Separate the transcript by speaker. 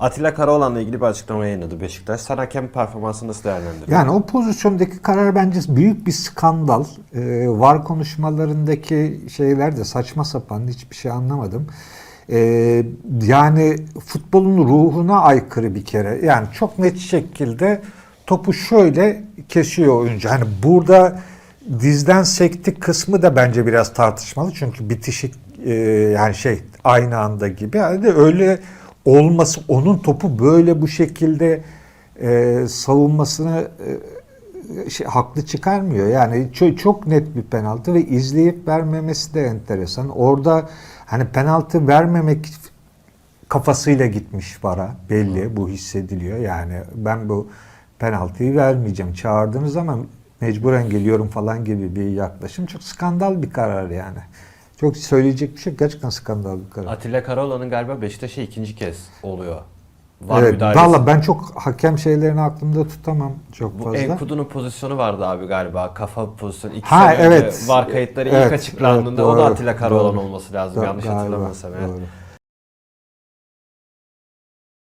Speaker 1: Atilla Karaoğlan'la ilgili bir açıklama yayınladı Beşiktaş. Sen hakem performansını nasıl değerlendiriyorsun?
Speaker 2: Yani o pozisyondaki karar bence büyük bir skandal. Ee, var konuşmalarındaki şeyler de saçma sapan hiçbir şey anlamadım. Ee, yani futbolun ruhuna aykırı bir kere. Yani çok net şekilde topu şöyle kesiyor oyuncu. Hani burada dizden sektik kısmı da bence biraz tartışmalı. Çünkü bitişik e, yani şey aynı anda gibi. Yani öyle olması onun topu böyle bu şekilde e, savunmasını e, şey, haklı çıkarmıyor. Yani çok, çok net bir penaltı ve izleyip vermemesi de enteresan. Orada hani penaltı vermemek kafasıyla gitmiş vara belli bu hissediliyor. Yani ben bu penaltıyı vermeyeceğim. Çağırdığınız ama mecburen geliyorum falan gibi bir yaklaşım. Çok skandal bir karar yani. Çok söyleyecek bir şey. Gerçekten skandal bir karar.
Speaker 1: Atilla Karaoğlan'ın galiba Beşiktaş'a ikinci kez oluyor. Var
Speaker 2: Evet,
Speaker 1: müdahalesi.
Speaker 2: valla ben çok hakem şeylerini aklımda tutamam çok
Speaker 1: Bu
Speaker 2: fazla.
Speaker 1: Enkudu'nun pozisyonu vardı abi galiba. Kafa pozisyonu. İki
Speaker 2: Ha,
Speaker 1: sene önce
Speaker 2: evet.
Speaker 1: var kayıtları
Speaker 2: Evet,
Speaker 1: ilk açıklandığında
Speaker 2: evet,
Speaker 1: o da
Speaker 2: doğru,
Speaker 1: Atilla Karaoğlan
Speaker 2: doğru.
Speaker 1: olması lazım.
Speaker 2: Do-
Speaker 1: yanlış hatırlamıyorsam
Speaker 2: doğru.